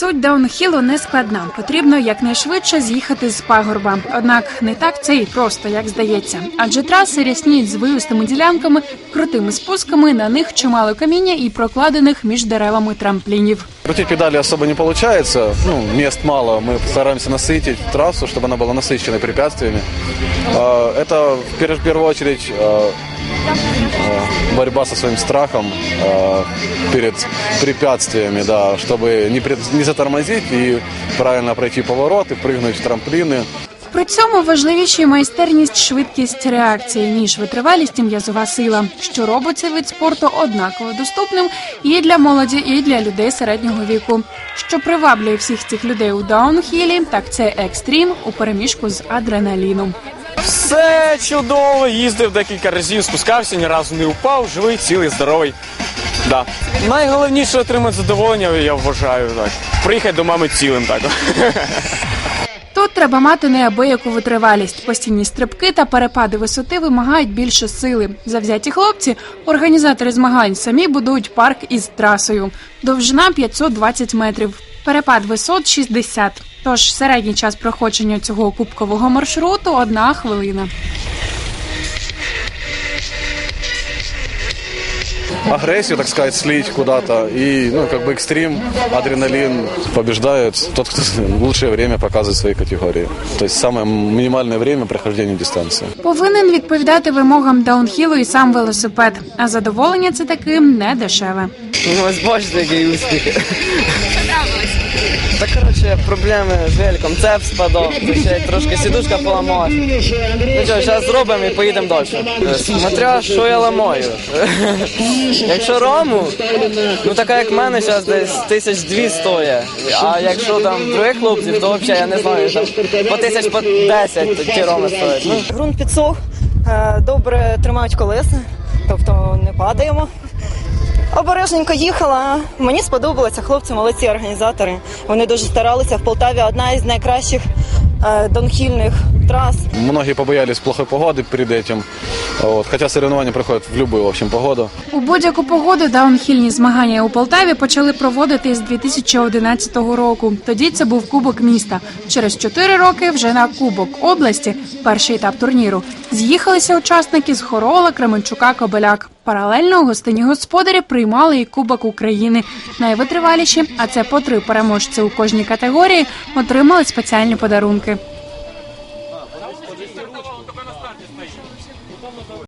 Суть даунхілу не складна. Потрібно якнайшвидше з'їхати з пагорба. Однак не так це і просто, як здається. Адже траси рясніють з вивистими ділянками, крутими спусками, на них чимало каміння і прокладених між деревами трамплінів. Крутить педали особо не получается, ну, мест мало. Мы стараемся насытить трассу, чтобы она была насыщенной препятствиями. А, Это в пер- в первую очередь а, а, борьба со своим страхом а, перед препятствиями, да, чтобы не, пред- не затормозить и правильно пройти повороты, прыгнуть в трамплины. При цьому важливіші майстерність, швидкість реакції, ніж витривалість і м'язова сила, що робить цей вид спорту однаково доступним і для молоді, і для людей середнього віку. Що приваблює всіх цих людей у даунхілі, так це екстрім у переміжку з адреналіном. Все чудово, їздив декілька разів, спускався, ні разу не упав, живий, цілий, здоровий. Да. Найголовніше отримати задоволення, я вважаю так. Приїхати до мами цілим так. Тут треба мати неабияку витривалість. Постійні стрибки та перепади висоти вимагають більше сили. Завзяті хлопці, організатори змагань, самі будують парк із трасою. Довжина 520 метрів. Перепад висот 60. Тож середній час проходження цього кубкового маршруту одна хвилина. Агрессию, так сказать, слить куда-то. И, ну, как бы экстрим, адреналин побеждает тот, кто лучшее время показывает в своей категории. То есть самое минимальное время прохождения дистанции. Повинен відповідати вимогам даунхілу і сам велосипед. А задоволення це таки не дешеве. Ну, ось бачите, який успіх. Та коротше, проблеми з великом, цеп спадав, ще трошки сідушка поламалась. Ну що, зараз зробимо і поїдемо далі. Смотря, що я ламаю. Якщо рому, ну така як в мене зараз десь тисяч дві стоїть. А якщо там других хлопців, то взагалі я не знаю, там по тисяч по десять ті роми стоять. Ґрунт підсох, е, добре тримають колеса, тобто не падаємо. Обережненько їхала. Мені сподобалося, хлопці, молодці організатори. Вони дуже старалися. В Полтаві одна із найкращих е, донхільних трас. Многие побоялись плохой погоды перед этим. Вот. Хотя соревнования проходят в любую, в общем, погоду. У будь-яку погоду даунхільні змагання у Полтаві почали проводити з 2011 року. Тоді це був Кубок міста. Через чотири роки вже на Кубок області, перший етап турніру, з'їхалися учасники з Хорола, Кременчука, Кобеляк. Паралельно гостині господарі приймали і Кубок України. Найвитриваліші, а це по три переможці у кожній категорії, отримали спеціальні подарунки.